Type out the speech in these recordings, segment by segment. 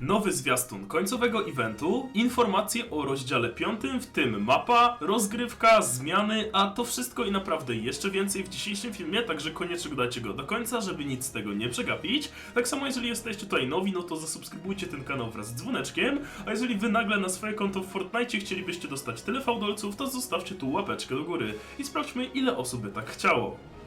Nowy zwiastun końcowego eventu, informacje o rozdziale 5, w tym mapa, rozgrywka, zmiany, a to wszystko i naprawdę jeszcze więcej w dzisiejszym filmie, także koniecznie dajcie go do końca, żeby nic z tego nie przegapić. Tak samo jeżeli jesteście tutaj nowi, no to zasubskrybujcie ten kanał wraz z dzwoneczkiem, a jeżeli wy nagle na swoje konto w Fortnite chcielibyście dostać tyle fałdolców, to zostawcie tu łapeczkę do góry i sprawdźmy ile osób by tak chciało.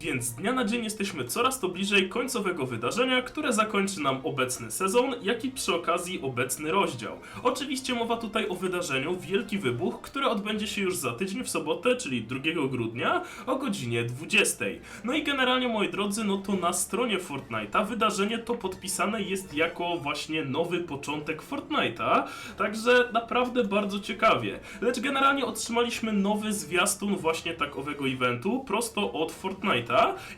Więc z dnia na dzień jesteśmy coraz to bliżej końcowego wydarzenia, które zakończy nam obecny sezon, jak i przy okazji obecny rozdział. Oczywiście mowa tutaj o wydarzeniu Wielki Wybuch, które odbędzie się już za tydzień w sobotę, czyli 2 grudnia o godzinie 20. No i generalnie moi drodzy, no to na stronie Fortnite'a wydarzenie to podpisane jest jako właśnie nowy początek Fortnite'a, także naprawdę bardzo ciekawie. Lecz generalnie otrzymaliśmy nowy zwiastun właśnie takowego eventu prosto od Fortnite'a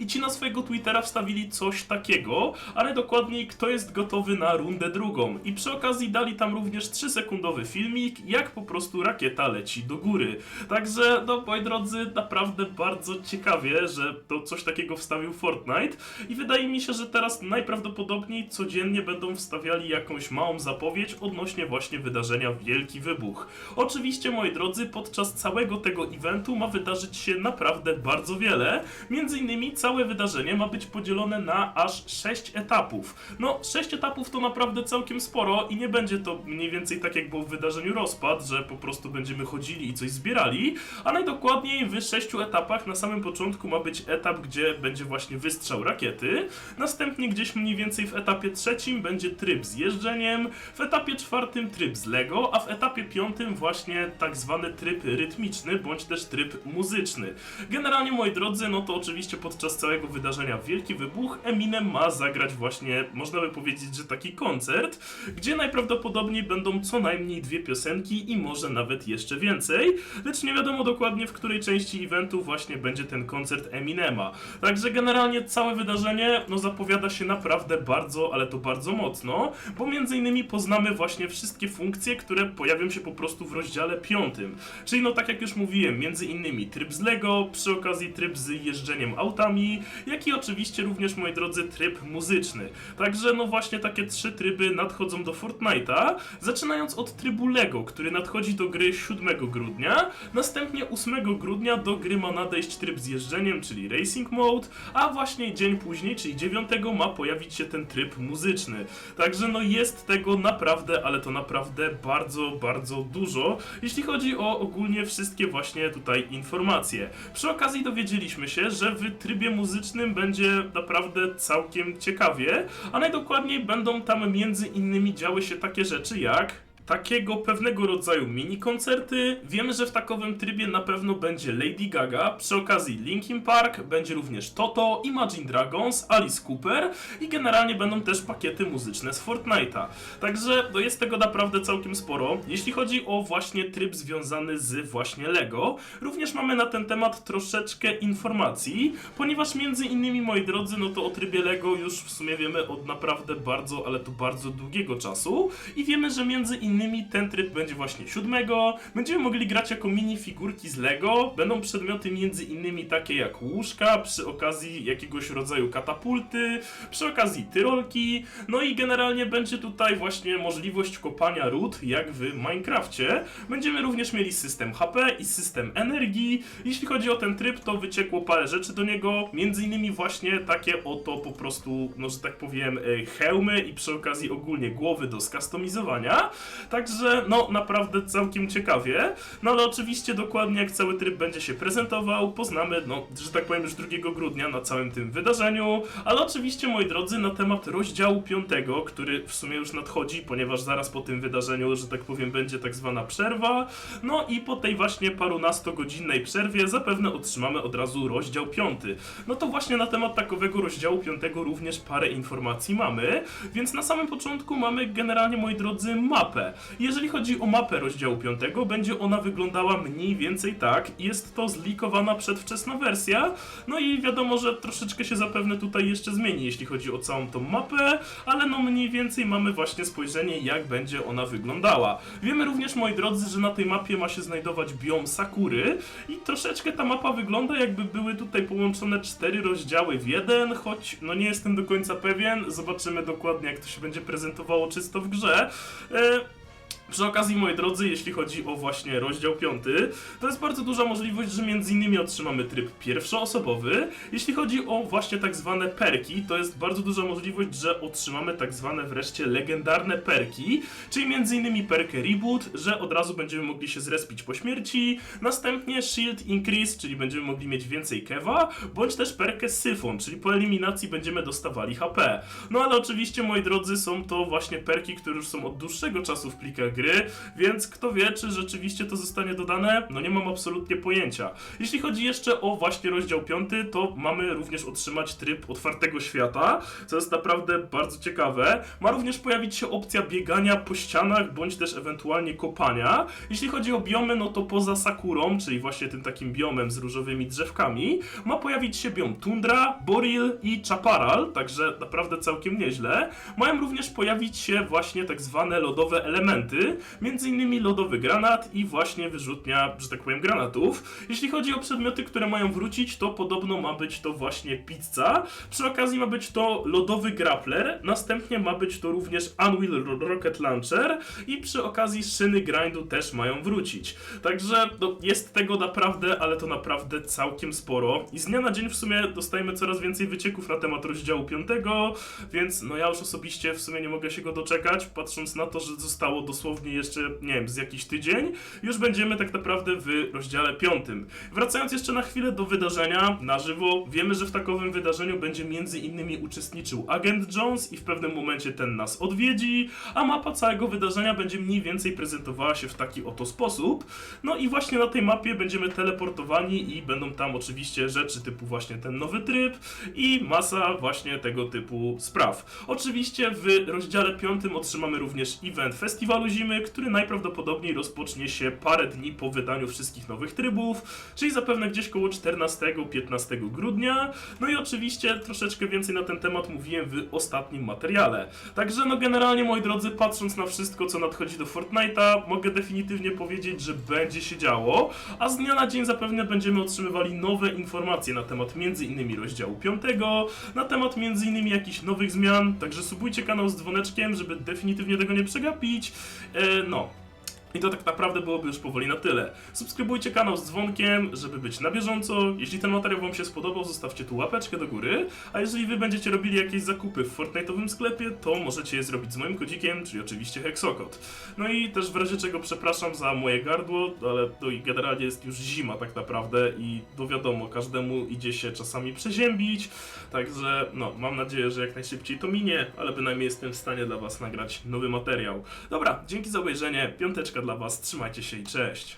i ci na swojego Twittera wstawili coś takiego, ale dokładniej kto jest gotowy na rundę drugą. I przy okazji dali tam również 3-sekundowy filmik, jak po prostu rakieta leci do góry. Także, no moi drodzy, naprawdę bardzo ciekawie, że to coś takiego wstawił Fortnite i wydaje mi się, że teraz najprawdopodobniej codziennie będą wstawiali jakąś małą zapowiedź odnośnie właśnie wydarzenia Wielki Wybuch. Oczywiście, moi drodzy, podczas całego tego eventu ma wydarzyć się naprawdę bardzo wiele. Między innymi całe wydarzenie ma być podzielone na aż 6 etapów. No, 6 etapów to naprawdę całkiem sporo i nie będzie to mniej więcej tak jak było w wydarzeniu Rozpad, że po prostu będziemy chodzili i coś zbierali, a najdokładniej w 6 etapach na samym początku ma być etap, gdzie będzie właśnie wystrzał rakiety, następnie gdzieś mniej więcej w etapie trzecim będzie tryb z jeżdżeniem, w etapie czwartym tryb z Lego, a w etapie piątym właśnie tak zwany tryb rytmiczny, bądź też tryb muzyczny. Generalnie, moi drodzy, no to oczywiście podczas całego wydarzenia Wielki Wybuch Eminem ma zagrać właśnie, można by powiedzieć, że taki koncert, gdzie najprawdopodobniej będą co najmniej dwie piosenki i może nawet jeszcze więcej, lecz nie wiadomo dokładnie w której części eventu właśnie będzie ten koncert Eminema. Także generalnie całe wydarzenie no zapowiada się naprawdę bardzo, ale to bardzo mocno, bo między innymi poznamy właśnie wszystkie funkcje, które pojawią się po prostu w rozdziale piątym. Czyli no tak jak już mówiłem, między innymi tryb z Lego, przy okazji tryb z jeżdżeniem autami, jak i oczywiście również, moi drodzy, tryb muzyczny. Także no właśnie takie trzy tryby nadchodzą do Fortnite'a, zaczynając od trybu Lego, który nadchodzi do gry 7 grudnia, następnie 8 grudnia do gry ma nadejść tryb z jeżdżeniem, czyli Racing Mode, a właśnie dzień później, czyli 9 ma pojawić się ten tryb muzyczny. Także no jest tego naprawdę, ale to naprawdę bardzo, bardzo dużo, jeśli chodzi o ogólnie wszystkie właśnie tutaj informacje. Przy okazji dowiedzieliśmy się, że trybie muzycznym będzie naprawdę całkiem ciekawie, a najdokładniej będą tam między innymi działy się takie rzeczy jak takiego pewnego rodzaju mini koncerty. Wiemy, że w takowym trybie na pewno będzie Lady Gaga, przy okazji Linkin Park, będzie również Toto, Imagine Dragons, Alice Cooper i generalnie będą też pakiety muzyczne z Fortnite'a. Także no jest tego naprawdę całkiem sporo. Jeśli chodzi o właśnie tryb związany z właśnie Lego, również mamy na ten temat troszeczkę informacji, ponieważ między innymi, moi drodzy, no to o trybie Lego już w sumie wiemy od naprawdę bardzo, ale to bardzo długiego czasu i wiemy, że między innymi ten tryb będzie właśnie siódmego. Będziemy mogli grać jako mini figurki z Lego. Będą przedmioty między innymi takie jak łóżka, przy okazji jakiegoś rodzaju katapulty, przy okazji tyrolki. No i generalnie będzie tutaj właśnie możliwość kopania ród, jak w Minecrafcie. Będziemy również mieli system HP i system energii. Jeśli chodzi o ten tryb, to wyciekło parę rzeczy do niego, między innymi właśnie takie oto po prostu, no że tak powiem, e, hełmy i przy okazji ogólnie głowy do skustomizowania. Także no naprawdę całkiem ciekawie. No ale oczywiście dokładnie jak cały tryb będzie się prezentował, poznamy, no, że tak powiem już 2 grudnia na całym tym wydarzeniu. Ale oczywiście, moi drodzy, na temat rozdziału 5, który w sumie już nadchodzi, ponieważ zaraz po tym wydarzeniu, że tak powiem, będzie tak zwana przerwa. No i po tej właśnie parunastogodzinnej przerwie zapewne otrzymamy od razu rozdział 5. No to właśnie na temat takowego rozdziału 5 również parę informacji mamy, więc na samym początku mamy generalnie, moi drodzy, mapę. Jeżeli chodzi o mapę rozdziału 5, będzie ona wyglądała mniej więcej tak. Jest to zlikowana przedwczesna wersja, no i wiadomo, że troszeczkę się zapewne tutaj jeszcze zmieni, jeśli chodzi o całą tą mapę, ale no mniej więcej mamy właśnie spojrzenie, jak będzie ona wyglądała. Wiemy również, moi drodzy, że na tej mapie ma się znajdować biom Sakury i troszeczkę ta mapa wygląda, jakby były tutaj połączone cztery rozdziały w jeden, choć no nie jestem do końca pewien. Zobaczymy dokładnie, jak to się będzie prezentowało czysto w grze. E, przy okazji, moi drodzy, jeśli chodzi o właśnie rozdział 5, to jest bardzo duża możliwość, że innymi otrzymamy tryb pierwszoosobowy. Jeśli chodzi o właśnie tak zwane perki, to jest bardzo duża możliwość, że otrzymamy tak zwane wreszcie legendarne perki, czyli innymi perkę Reboot, że od razu będziemy mogli się zrespić po śmierci, następnie Shield Increase, czyli będziemy mogli mieć więcej kewa, bądź też perkę Syfon, czyli po eliminacji będziemy dostawali HP. No ale oczywiście, moi drodzy, są to właśnie perki, które już są od dłuższego czasu w plikach gry, więc kto wie, czy rzeczywiście to zostanie dodane? No nie mam absolutnie pojęcia. Jeśli chodzi jeszcze o właśnie rozdział 5, to mamy również otrzymać tryb otwartego świata, co jest naprawdę bardzo ciekawe. Ma również pojawić się opcja biegania po ścianach, bądź też ewentualnie kopania. Jeśli chodzi o biomy, no to poza Sakurą, czyli właśnie tym takim biomem z różowymi drzewkami, ma pojawić się biom Tundra, Boril i Chaparral, także naprawdę całkiem nieźle. Mają również pojawić się właśnie tak zwane lodowe elementy, między innymi lodowy granat i właśnie wyrzutnia, że tak powiem, granatów. Jeśli chodzi o przedmioty, które mają wrócić, to podobno ma być to właśnie pizza. Przy okazji ma być to lodowy grappler, następnie ma być to również Unreal Rocket Launcher i przy okazji szyny grindu też mają wrócić. Także no, jest tego naprawdę, ale to naprawdę całkiem sporo. I z dnia na dzień w sumie dostajemy coraz więcej wycieków na temat rozdziału 5, więc no ja już osobiście w sumie nie mogę się go doczekać, patrząc na to, że zostało dosłownie jeszcze, nie wiem, z jakiś tydzień, już będziemy tak naprawdę w rozdziale 5. Wracając jeszcze na chwilę do wydarzenia na żywo, wiemy, że w takowym wydarzeniu będzie między innymi uczestniczył agent Jones i w pewnym momencie ten nas odwiedzi, a mapa całego wydarzenia będzie mniej więcej prezentowała się w taki oto sposób. No i właśnie na tej mapie będziemy teleportowani i będą tam oczywiście rzeczy typu właśnie ten nowy tryb i masa właśnie tego typu spraw. Oczywiście w rozdziale 5 otrzymamy również event festiwalu zimy, który najprawdopodobniej rozpocznie się parę dni po wydaniu wszystkich nowych trybów, czyli zapewne gdzieś koło 14-15 grudnia. No i oczywiście troszeczkę więcej na ten temat mówiłem w ostatnim materiale. Także no generalnie moi drodzy, patrząc na wszystko co nadchodzi do Fortnite'a, mogę definitywnie powiedzieć, że będzie się działo, a z dnia na dzień zapewne będziemy otrzymywali nowe informacje na temat m.in. rozdziału 5, na temat m.in. jakichś nowych zmian, także subujcie kanał z dzwoneczkiem, żeby definitywnie tego nie przegapić. E, no. I to tak naprawdę byłoby już powoli na tyle. Subskrybujcie kanał z dzwonkiem, żeby być na bieżąco. Jeśli ten materiał Wam się spodobał, zostawcie tu łapeczkę do góry. A jeżeli Wy będziecie robili jakieś zakupy w Fortnite'owym sklepie, to możecie je zrobić z moim kodzikiem, czyli oczywiście Hexokod. No i też w razie czego przepraszam za moje gardło, ale to i generalnie jest już zima tak naprawdę i to wiadomo, każdemu idzie się czasami przeziębić. Także no, mam nadzieję, że jak najszybciej to minie, ale bynajmniej jestem w stanie dla Was nagrać nowy materiał. Dobra, dzięki za obejrzenie, piąteczka dla Was, trzymajcie się i cześć!